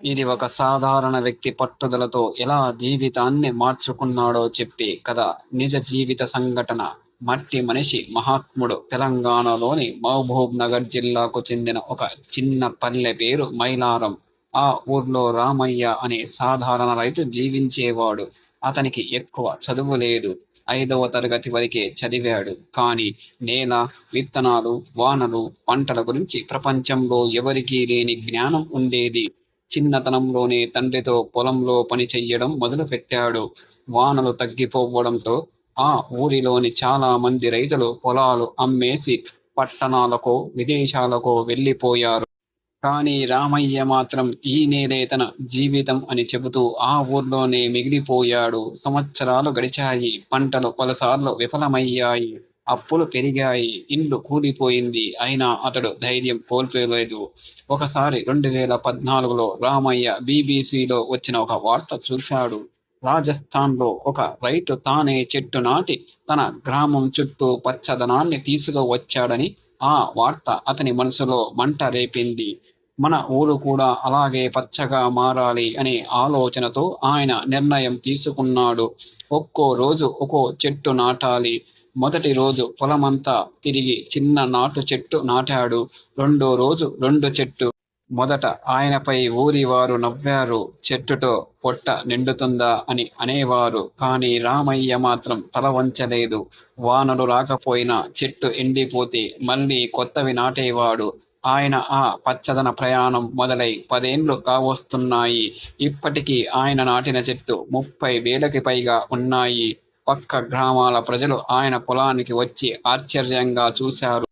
ఇది ఒక సాధారణ వ్యక్తి పట్టుదలతో ఎలా జీవితాన్ని మార్చుకున్నాడో చెప్పే కథ. నిజ జీవిత సంఘటన. మట్టి మనిషి మహాత్ముడు. తెలంగాణలోని మహబూబ్ నగర్ జిల్లాకు చెందిన ఒక చిన్న పల్లె పేరు మైలారం. ఆ ఊర్లో రామయ్య అనే సాధారణ రైతు జీవించేవాడు. అతనికి ఎక్కువ చదువు లేదు. ఐదవ తరగతి వరకే చదివాడు. కానీ నేల విత్తనాలు వానలు పంటల గురించి ప్రపంచంలో ఎవరికీ లేని జ్ఞానం ఉండేది. చిన్నతనంలోనే తండ్రితో పొలంలో పని చెయ్యడం మొదలుపెట్టాడు. వానలు తగ్గిపోవడంతో ఆ ఊరిలోని చాలా మంది రైతులు పొలాలు అమ్మేసి పట్టణాలకో విదేశాలకో వెళ్ళిపోయారు. కానీ రామయ్య మాత్రం ఈ నేలే తన జీవితం అని చెబుతూ ఆ ఊర్లోనే మిగిలిపోయాడు. సంవత్సరాలు గడిచాయి. పంటలు పలుసార్లు విఫలమయ్యాయి. అప్పులు పెరిగాయి. ఇల్లు కూలిపోయింది. అయినా అతడు ధైర్యం కోల్పోలేదు. ఒకసారి రెండు వేల పద్నాలుగులో రామయ్య బీబీసీలో వచ్చిన ఒక వార్త చూశాడు. రాజస్థాన్లో ఒక రైతు తానే చెట్టు నాటి తన గ్రామం చుట్టూ పచ్చదనాన్ని తీసుకువచ్చాడని ఆ వార్త అతని మనసులో మంట రేపింది. మన ఊరు కూడా అలాగే పచ్చగా మారాలి అనే ఆలోచనతో ఆయన నిర్ణయం తీసుకున్నాడు. ఒక్కో రోజు ఒక్కో చెట్టు నాటాలి. మొదటి రోజు పొలమంతా తిరిగి చిన్న నాటు చెట్టు నాటాడు. రెండో రోజు రెండు చెట్టు. మొదట ఆయనపై ఊరి వారు నవ్వారు చెట్టుతో పొట్ట నిండుతుందా? అని అనేవారు. కానీ రామయ్య మాత్రం తల వంచలేదు. వానలు రాకపోయినా చెట్టు ఎండిపోతే మళ్ళీ కొత్తవి నాటేవాడు. ఆయన ఆ పచ్చదన ప్రయాణం మొదలై పదేండ్లు కావస్తున్నాయి. ఇప్పటికీ ఆయన నాటిన చెట్టు ముప్పై వేలకి పైగా ఉన్నాయి. పక్క గ్రామాల ప్రజలు ఆయన పొలానికి వచ్చి ఆశ్చర్యంగా చూశారు.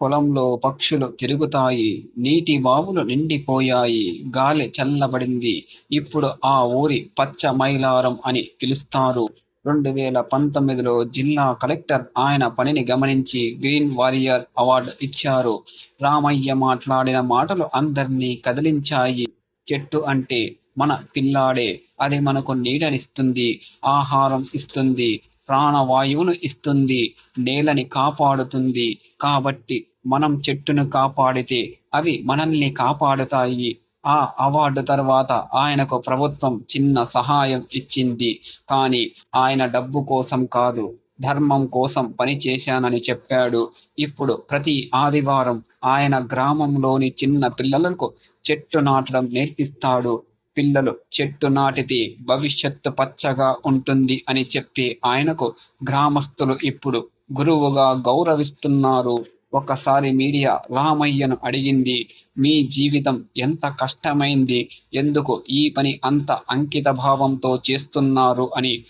పొలంలో పక్షులు తిరుగుతాయి నీటి బావులు నిండిపోయాయి గాలి చల్లబడింది. ఇప్పుడు ఆ ఊరి పచ్చ మైలారం అని పిలుస్తారు. రెండు వేల పంతొమ్మిదిలో జిల్లా కలెక్టర్ ఆయన పనిని గమనించి గ్రీన్ వారియర్ అవార్డు ఇచ్చారు. రామయ్య మాట్లాడిన మాటలు అందరినీ కదిలించాయి. చెట్టు అంటే మన పిల్లాడే అది మనకు నీడనిస్తుంది ఆహారం ఇస్తుంది ప్రాణవాయువును ఇస్తుంది నేలని కాపాడుతుంది. కాబట్టి మనం చెట్టును కాపాడితే అవి మనల్ని కాపాడుతాయి. ఆ అవార్డు తర్వాత ఆయనకు ప్రభుత్వం చిన్న సహాయం ఇచ్చింది. కానీ ఆయన డబ్బు కోసం కాదు ధర్మం కోసం పని చేశానని చెప్పాడు. ఇప్పుడు ప్రతి ఆదివారం ఆయన గ్రామంలోని చిన్న పిల్లలకు చెట్టు నాటడం నేర్పిస్తాడు. పిల్లలు చెట్టు నాటితే భవిష్యత్తు పచ్చగా ఉంటుంది అని చెప్పి ఆయనకు గ్రామస్తులు ఇప్పుడు గురువుగా గౌరవిస్తున్నారు. ఒకసారి మీడియా రామయ్యను అడిగింది మీ జీవితం ఎంత కష్టమైంది? ఎందుకు ఈ పని అంత అంకిత భావంతో చేస్తున్నారు? అని.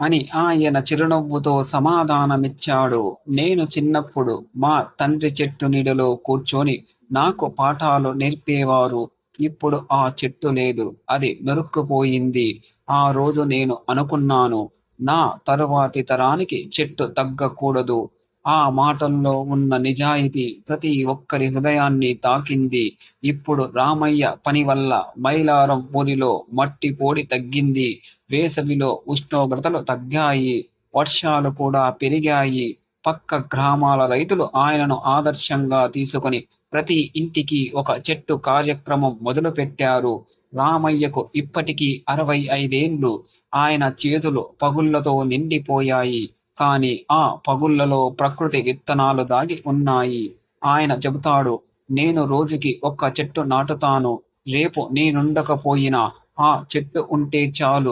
అని ఆయన చిరునవ్వుతో సమాధానమిచ్చాడు. నేను చిన్నప్పుడు మా తండ్రి చెట్టు నీడలో కూర్చొని నాకు పాఠాలు నేర్పేవారు. ఇప్పుడు ఆ చెట్టు లేదు. అది నరుక్కుపోయింది. ఆ రోజు నేను అనుకున్నాను నా తరువాతి తరానికి చెట్టు తగ్గకూడదు. ఆ మాటల్లో ఉన్న నిజాయితీ ప్రతి ఒక్కరి హృదయాన్ని తాకింది. ఇప్పుడు రామయ్య పని వల్ల మైలారం ఊరిలో మట్టి పొడి తగ్గింది. వేసవిలో ఉష్ణోగ్రతలు తగ్గాయి. వర్షాలు కూడా పెరిగాయి. పక్క గ్రామాల రైతులు ఆయనను ఆదర్శంగా తీసుకొని ప్రతి ఇంటికి ఒక చెట్టు కార్యక్రమం మొదలుపెట్టారు. రామయ్యకు ఇప్పటికీ అరవై ఐదేండ్లు ఆయన చేతులు పగుళ్ళతో నిండిపోయాయి. కానీ ఆ పగుళ్ళలో ప్రకృతి విత్తనాలు దాగి ఉన్నాయి. ఆయన చెబుతాడు నేను రోజుకి ఒక్క చెట్టు నాటుతాను. రేపు నేనుండకపోయినా ఆ చెట్టు ఉంటే చాలు.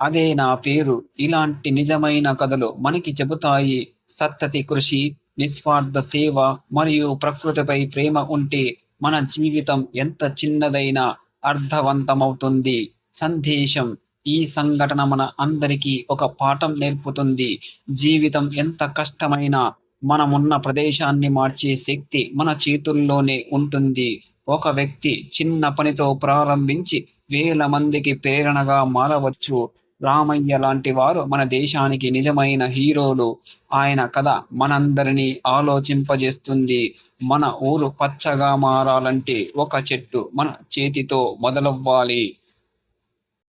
అదే నా పేరు. ఇలాంటి నిజమైన కథలు మనకి చెబుతాయి. సత్తతి కృషి నిస్వార్థ సేవ మరియు ప్రకృతిపై ప్రేమ ఉంటే మన జీవితం ఎంత చిన్నదైనా అర్థవంతమవుతుంది. సందేశం ఈ సంఘటన మన అందరికీ ఒక పాఠం నేర్పుతుంది. జీవితం ఎంత కష్టమైనా మనమున్న ప్రదేశాన్ని మార్చే శక్తి మన చేతుల్లోనే ఉంటుంది. ఒక వ్యక్తి చిన్న పనితో ప్రారంభించి వేల మందికి ప్రేరణగా మారవచ్చు. రామయ్య లాంటి వారు మన దేశానికి నిజమైన హీరోలు. ఆయన కథ మనందరినీ ఆలోచింపజేస్తుంది. మన ఊరు పచ్చగా మారాలంటే ఒక చెట్టు మన చేతితో మొదలవ్వాలి.